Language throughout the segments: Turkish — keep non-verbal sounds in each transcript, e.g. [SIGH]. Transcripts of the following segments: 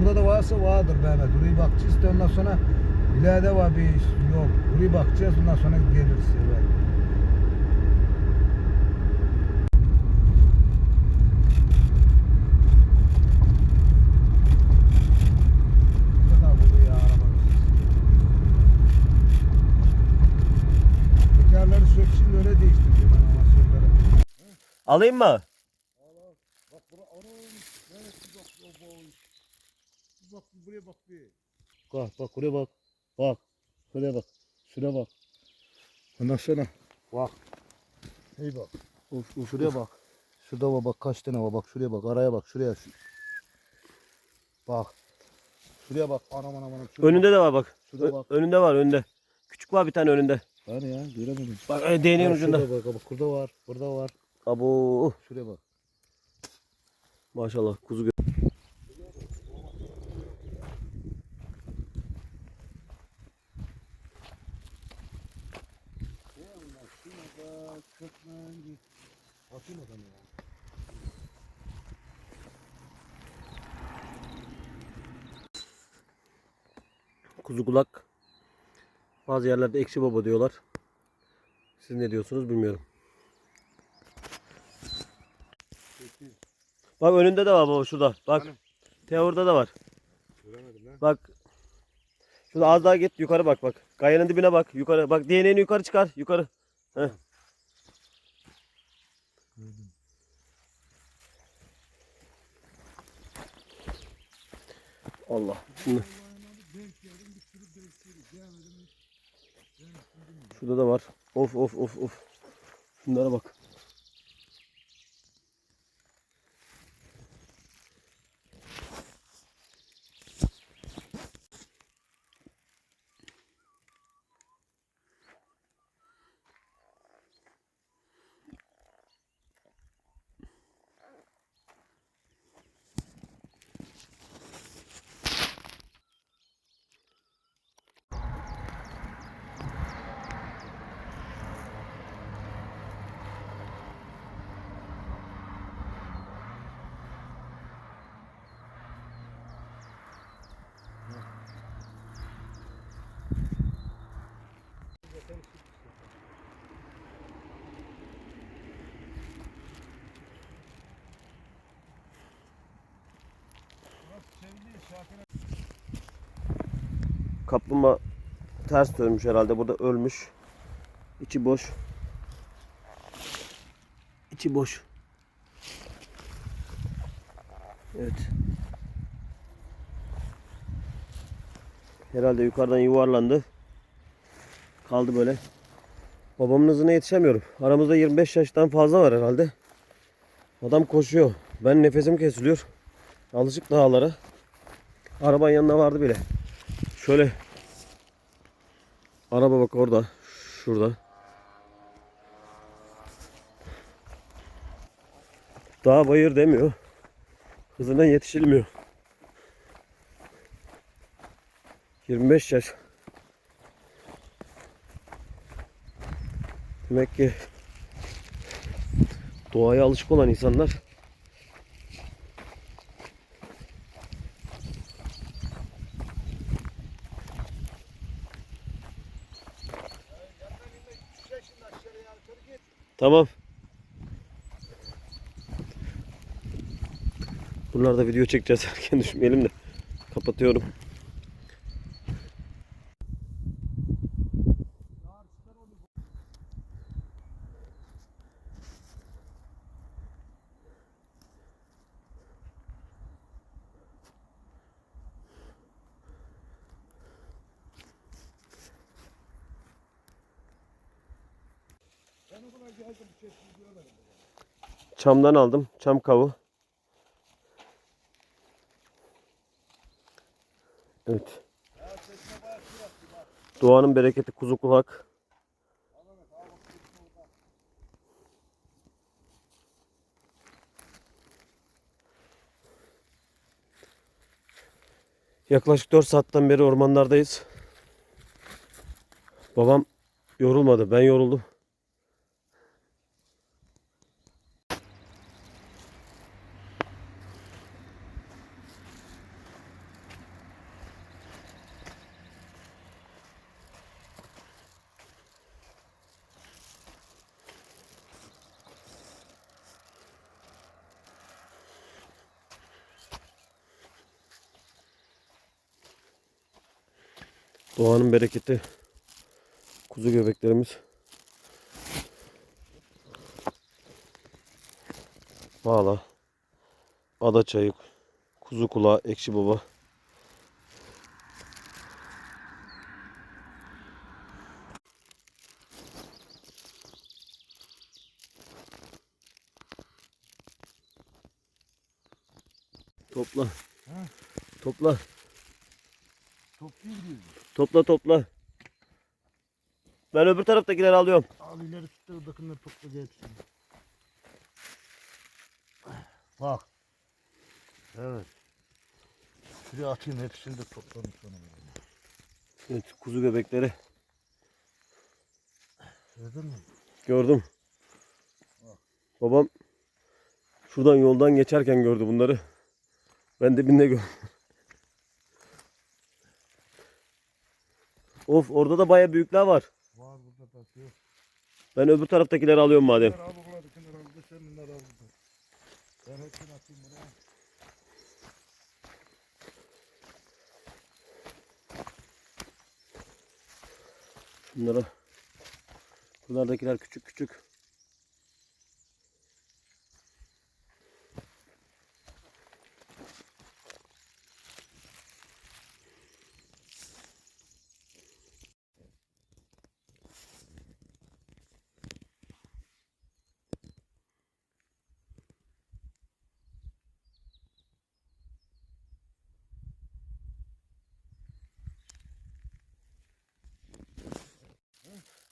burada da varsa vardır Mehmet. Buraya bakacağız da ondan sonra ileride var bir yok. Buraya bakacağız ondan sonra geliriz. Evet. Ne kadar buluyor ya arabamız. Tekerleri söksün öyle değiştireceğim ben amasyonları. Alayım mı? Bak bura ana Evet bir bak o boy. Bir bak bir buraya bak bir. Bak bak buraya bak. Bak. Şuraya bak. Şuraya bak. Ondan sonra bak. İyi bak. Uf, uf, şuraya bak. Şurada var bak kaç tane var bak şuraya bak araya bak şuraya. Şu. Bak. Şuraya bak anam anam anam. Şuraya Önünde de var bak. Şurada bak. önünde var önünde. Küçük var bir tane önünde. bak. Hani ya göremedim. Bak e, değneğin Bak, ucunda. Şurada bak, bak burada var. Burada var. Abo. Şuraya bak. Maşallah kuzu gö- Kökmen. Bakayım adamı ya. kuzu kulak. Bazı yerlerde ekşi baba diyorlar. Siz ne diyorsunuz bilmiyorum. Bak önünde de var baba şurada. Bak. Hani? Teor'da da var. Göremedim lan. Bak. Şurada az daha git yukarı bak bak. Kayanın dibine bak. Yukarı. Bak DNA'ni yukarı çıkar. Yukarı. Heh. Allah. Şimdi. Şurada da var. Of of of of. Şunlara bak. Kaplumbağa ters dönmüş herhalde. Burada ölmüş. İçi boş. İçi boş. Evet. Herhalde yukarıdan yuvarlandı. Kaldı böyle. Babamın hızına yetişemiyorum. Aramızda 25 yaştan fazla var herhalde. Adam koşuyor. Ben nefesim kesiliyor. Alışık dağlara. Araban yanına vardı bile. Şöyle Araba bak orada. Şurada. Dağ bayır demiyor. Hızına yetişilmiyor. 25 yaş. Demek ki doğaya alışık olan insanlar Tamam. Bunlarda video çekeceğiz. [LAUGHS] Erken düşmeyelim de. Kapatıyorum. Çamdan aldım. Çam kavu. Evet. Doğanın bereketi kuzu kulak. Yaklaşık 4 saatten beri ormanlardayız. Babam yorulmadı. Ben yoruldum. Doğanın bereketi. Kuzu göbeklerimiz. Valla. Ada çayı. Kuzu kulağı. Ekşi baba. Topla. Ha? Topla. Topluyor gidiyoruz. Topla topla. Ben öbür taraftakileri alıyorum. Al ileri tutar odakından topla hepsini. Bak. Evet. Şuraya atayım hepsini de toplamış sonra. Evet, kuzu göbekleri. Gördün mü? Gördüm. Babam şuradan yoldan geçerken gördü bunları. Ben de binne gördüm. [LAUGHS] of orada da baya büyükler var. Var burada da yok. Ben öbür taraftakileri alıyorum madem. Bunları al bunları kenara al da sen bunları al burada. Ben hepsini atayım buraya. Bunlara. Bunlardakiler küçük küçük.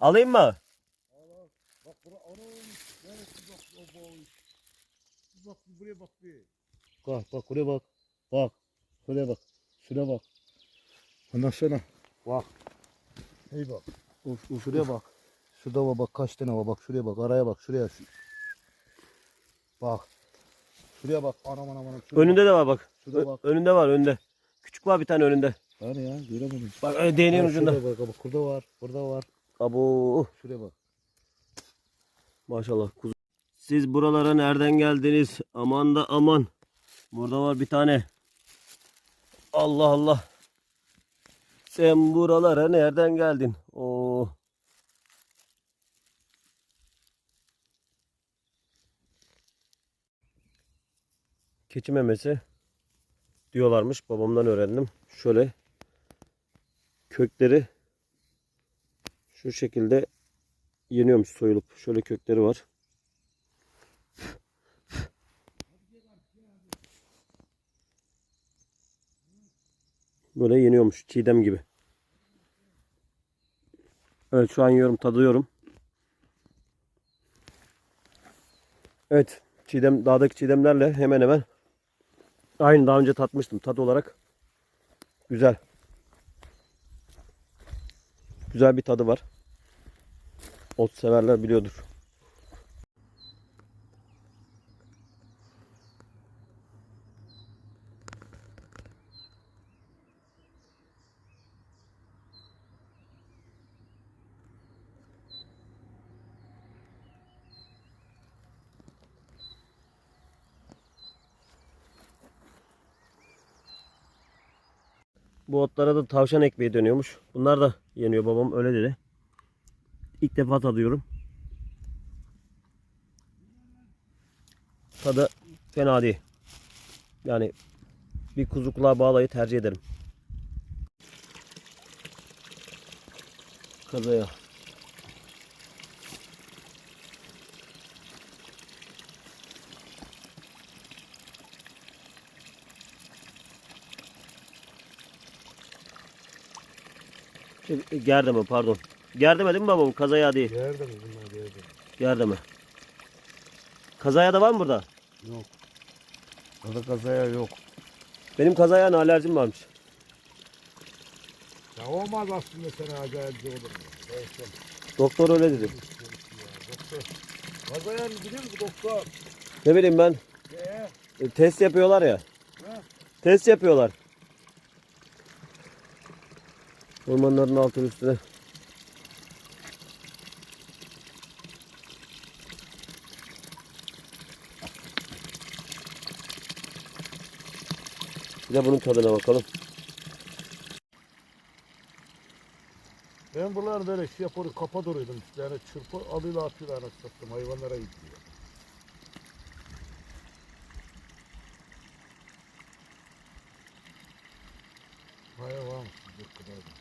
Alayım mı? Bak bura anam. Neresi bak o boy. Bir bak buraya bak bir. Bak bak buraya bak. Bak. Şuraya bak. Şuraya bak. Ondan sonra. Bak. Hey bak. Uf, uf, şuraya bak. Şurada var bak kaç tane var bak şuraya bak araya bak şuraya. Şu. Bak. Şuraya bak anam anam anam. Şuraya Önünde de var bak. Şurada bak. önünde var önünde. Küçük var bir tane önünde. bak. Hani ya göremedim. Bak değneğin ucunda. Bak bak burada var. Burada var. Abo. Şuraya bak. Maşallah kuzu. Siz buralara nereden geldiniz? Aman da aman. Burada var bir tane. Allah Allah. Sen buralara nereden geldin? Oo. Keçi memesi diyorlarmış. Babamdan öğrendim. Şöyle kökleri şu şekilde yeniyormuş soyulup. Şöyle kökleri var. Böyle yeniyormuş çiğdem gibi. Evet şu an yiyorum tadıyorum. Evet çiğdem dağdaki çiğdemlerle hemen hemen aynı daha önce tatmıştım tat olarak. Güzel. Güzel bir tadı var. Ot severler biliyordur. Bu otlara da tavşan ekmeği dönüyormuş. Bunlar da yeniyor babam öyle dedi. İlk defa tadıyorum. Tadı fena değil. Yani bir kuzu bağlayı tercih ederim. Kazaya. Gerdeme pardon. Gerdeme değil mi babam? Kazaya değil. Yerde mi bunlar yerde? Gerdeme. Kazaya da var mı burada? Yok. Burada kazaya yok. Benim kazaya alerjim varmış. Ya olmaz aslında sana acayip olur. Doktor öyle dedi. Doktor. Kazaya biliyor musun doktor? Ne bileyim ben. Ee, e, test yapıyorlar ya. Ha? Test yapıyorlar. Ormanların altın üstüne. Bir de bunun tadına bakalım. Ben bunları böyle şey yapıyorum, kapa duruyordum. Yani çırpı alıyla atıyorlar anasını satayım. Hayvanlara gidiyor. Bayağı varmış bir kadar. da.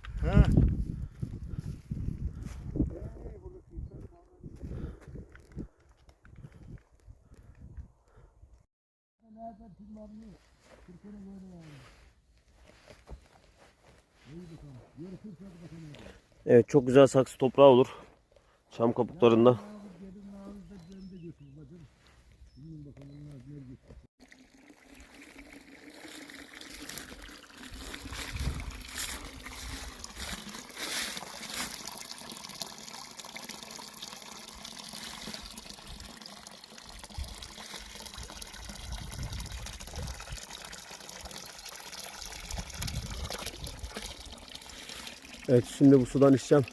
yapmaz ya. Kes dedim. İçine toprak taştı oturacak. Ha. Evet çok güzel saksı toprağı olur. Çam kabuklarında. Evet şimdi bu sudan içeceğim.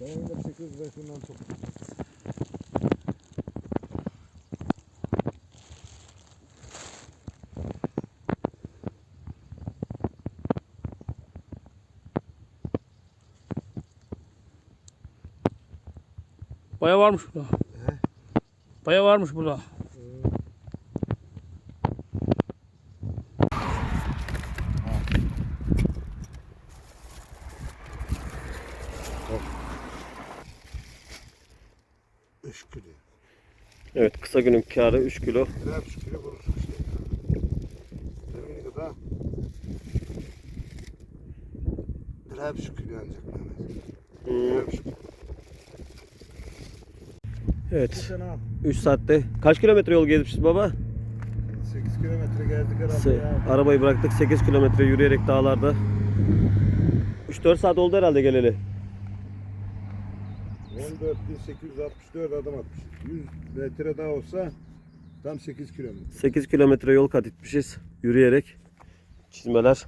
Benim de 8 yaşından çok. Baya varmış burada. Baya varmış burada. Üç kilo. Evet kısa günün karı 3 kilo. Güzel üç kilo vurursun şey. Demini kadar. Güzel üç kilo ancak Mehmet. Güzel üç kilo. Evet. 3 saatte kaç kilometre yol gezmişiz baba? 8 kilometre geldik herhalde Se- ya. arabayı bıraktık 8 kilometre yürüyerek dağlarda. 3-4 saat oldu herhalde geleli. 14.864 adım atmış. 100 metre daha olsa tam 8 kilometre. 8 kilometre yol kat etmişiz yürüyerek. Çizmeler